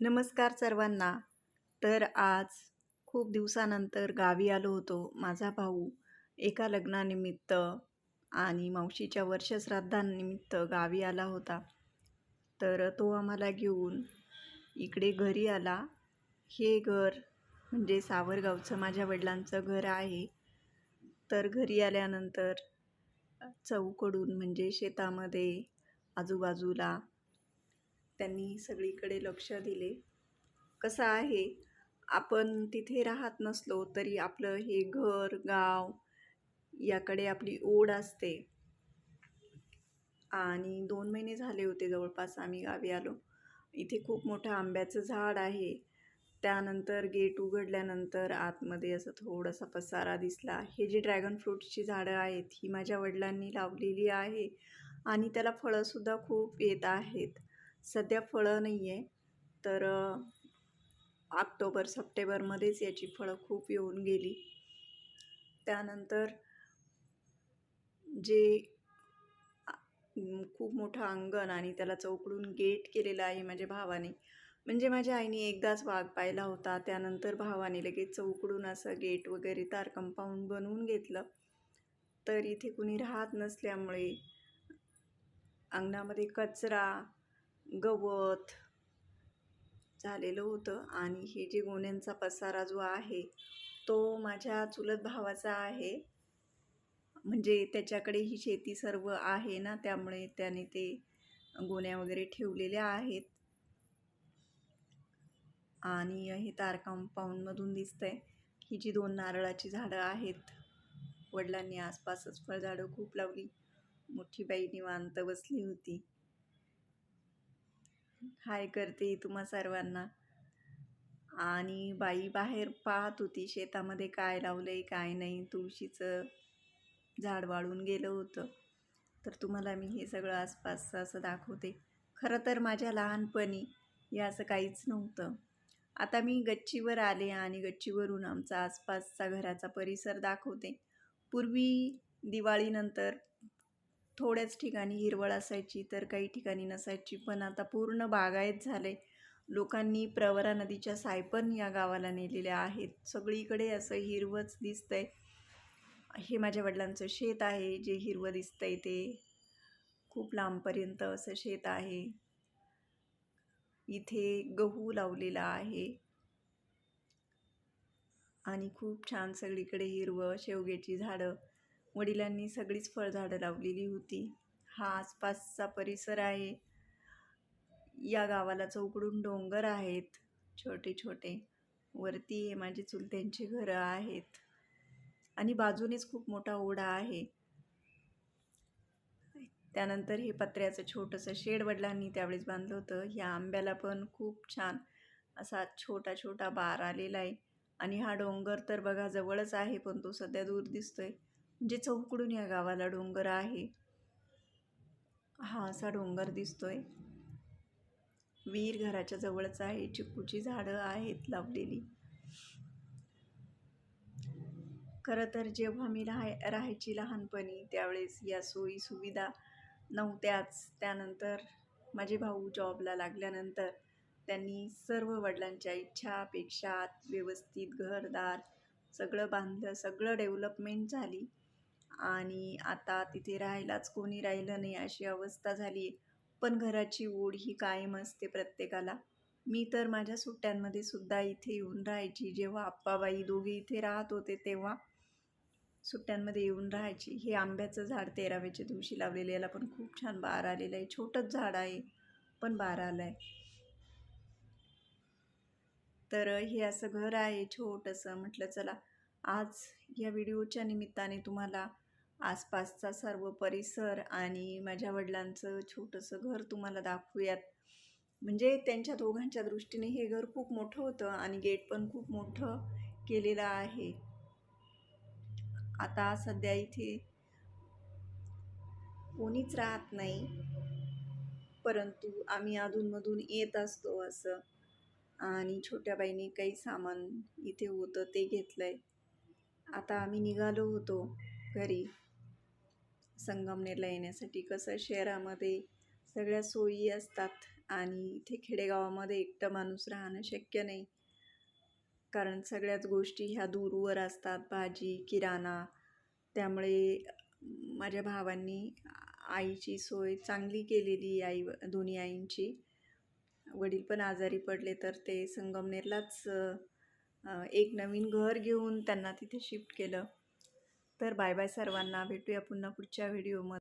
नमस्कार सर्वांना. तर आज खूप दिवसानंतर गावी आलो होतो माझा भाऊ. एका लग्नानिमित्त आणि मावशीच्या वर्षश्राद्धानिमित्त गावी आला होता. तर तो आम्हाला घेऊन इकडे घरी आला. हे घर म्हणजे सावरगावचं माझ्या वडिलांचं घर आहे. तर घरी आल्यानंतर चौकडून म्हणजे शेतामध्ये आजूबाजूला त्यांनी सगळीकडे लक्ष दिले. कसं आहे आपण तिथे राहत नसलो तरी आपलं हे घर गाव याकडे आपली ओढ असते. आणि दोन महिने झाले होते जवळपास आम्ही गावी आलो. इथे खूप मोठं आंब्याचं झाड आहे. त्यानंतर गेट उघडल्यानंतर आतमध्ये असं थोडासा पसारा दिसला. हे जे ड्रॅगन फ्रूटची झाडं आहेत ही माझ्या वडिलांनी लावलेली आहे आणि त्याला फळंसुद्धा खूप येत आहेत. सध्या फळं नाही आहे तर ऑक्टोबर सप्टेंबरमध्येच याची फळं खूप येऊन गेली. त्यानंतर जे खूप मोठं अंगण आणि त्याला चौकडून गेट केलेलं आहे माझ्या भावाने. म्हणजे माझ्या आईने एकदाच वाघ पाहिला होता. त्यानंतर भावाने लगेच चौकडून असं गेट वगैरे तार कंपाऊंड बनवून घेतलं. तर इथे कुणी राहत नसल्यामुळे अंगणामध्ये कचरा गवत झालेलं होतं आणि हे जे गोण्यांचा पसारा जो आहे तो माझ्या चुलत भावाचा आहे. म्हणजे त्याच्याकडे ही शेती सर्व आहे ना त्यामुळे त्याने ते गोण्या वगैरे ठेवलेल्या आहेत. आणि हे तार कंपाऊंडमधून दिसतंय. ही जी दोन नारळाची झाडं आहेत वडिलांनी आसपासच फळझाडं खूप लावली. मोठी बाई निवांत बसली होती. हाय करते तुम्हा सर्वांना. आणि बाई बाहेर पाहत होती शेतामध्ये काय लावलंय काय नाही तुळशीचं झाड वाळून गेलं होतं. तर तुम्हाला मी हे सगळं आसपासचं असं दाखवते. खरं तर माझ्या लहानपणी हे असं काहीच नव्हतं. आता मी गच्चीवर आले आणि गच्चीवरून आमचा आसपासचा घराचा परिसर दाखवते. पूर्वी दिवाळीनंतर थोड्याच ठिकाणी हिरवळ असायची तर काही ठिकाणी नसायची. पण आता पूर्ण बागायत झाले लोकांनी प्रवरा नदीच्या सायपन या गावाला नेलेल्या आहेत. सगळीकडे असं हिरवंच दिसतंय. हे माझ्या वडिलांचं शेत आहे जे हिरवं दिसतंय ते. खूप लांबपर्यंत असं शेत आहे. इथे गहू लावलेला आहे. आणि खूप छान सगळीकडे हिरवं शेवग्याची झाडं. वडिलांनी सगळीच फळझाडं लावलेली होती. हा आसपासचा परिसर आहे. या गावाला चौकडून डोंगर आहेत. छोटे छोटे. वरती हे माझे चुलत्यांची घरं आहेत. आणि बाजूनेच खूप मोठा ओढा आहे. त्यानंतर हे पत्र्याचं छोटंसं शेड वडिलांनी त्यावेळेस बांधलं होतं. ह्या आंब्याला पण खूप छान असा छोटा छोटा बार आलेला आहे. आणि हा डोंगर तर बघा जवळच आहे पण तो सध्या दूर दिसतोय. म्हणजे चौकडून या गावाला डोंगर आहे. हा असा डोंगर दिसतोय. वीर घराच्या जवळच आहे. चिक्कूची झाडं आहेत लावलेली. खरं तर जेव्हा मी राहाय राहायची लहानपणी त्यावेळेस या सोयी सुविधा नव्हत्याच. त्यानंतर माझे भाऊ जॉबला लागल्यानंतर त्यांनी सर्व वडिलांच्या इच्छा अपेक्षा व्यवस्थित घरदार सगळं बांधलं सगळं डेव्हलपमेंट झाली. आणि आता तिथे राहायलाच कोणी राहिलं नाही अशी अवस्था झाली. आहे पण घराची ओढ ही कायम असते प्रत्येकाला. मी तर माझ्या सुट्ट्यांमध्ये सुद्धा इथे येऊन राहायची. जेव्हा आप्पाबाई दोघे इथे राहत होते तेव्हा सुट्ट्यांमध्ये येऊन राहायची. हे आंब्याचं झाड तेराव्याच्या दिवशी लावलेलं याला पण खूप छान बार आलेलं आहे. छोटंच झाड आहे पण बार आलं आहे तर हे असं घर आहे छोटंसं. म्हटलं चला आज या व्हिडिओच्या निमित्ताने तुम्हाला आसपासचा सर्व परिसर आणि माझ्या वडिलांचं छोटंसं घर तुम्हाला दाखवूयात. म्हणजे त्यांच्या दोघांच्या दृष्टीने हे घर खूप मोठं होतं आणि गेट पण खूप मोठं केलेलं आहे. आता सध्या इथे कोणीच राहत नाही परंतु आम्ही अधूनमधून येत असतो असं. आणि छोट्या बाईने काही सामान इथे होतं ते घेतलं आहे आता आम्ही निघालो होतो घरी. संगमनेरला येण्यासाठी कसं शहरामध्ये सगळ्या सोयी असतात आणि इथे खेडेगावामध्ये एकटं माणूस राहणं शक्य नाही. कारण सगळ्याच गोष्टी ह्या दूरवर असतात. भाजी किराणा त्यामुळे माझ्या भावांनी आईची सोय चांगली केलेली आई दोन्ही आईंची. वडील पण आजारी पडले तर ते संगमनेरलाच एक नवीन घर घेऊन त्यांना तिथे शिफ्ट केलं. तर बाय बाय सर्वांना. भेटूया पुन्हा पुढच्या व्हिडिओमध्ये.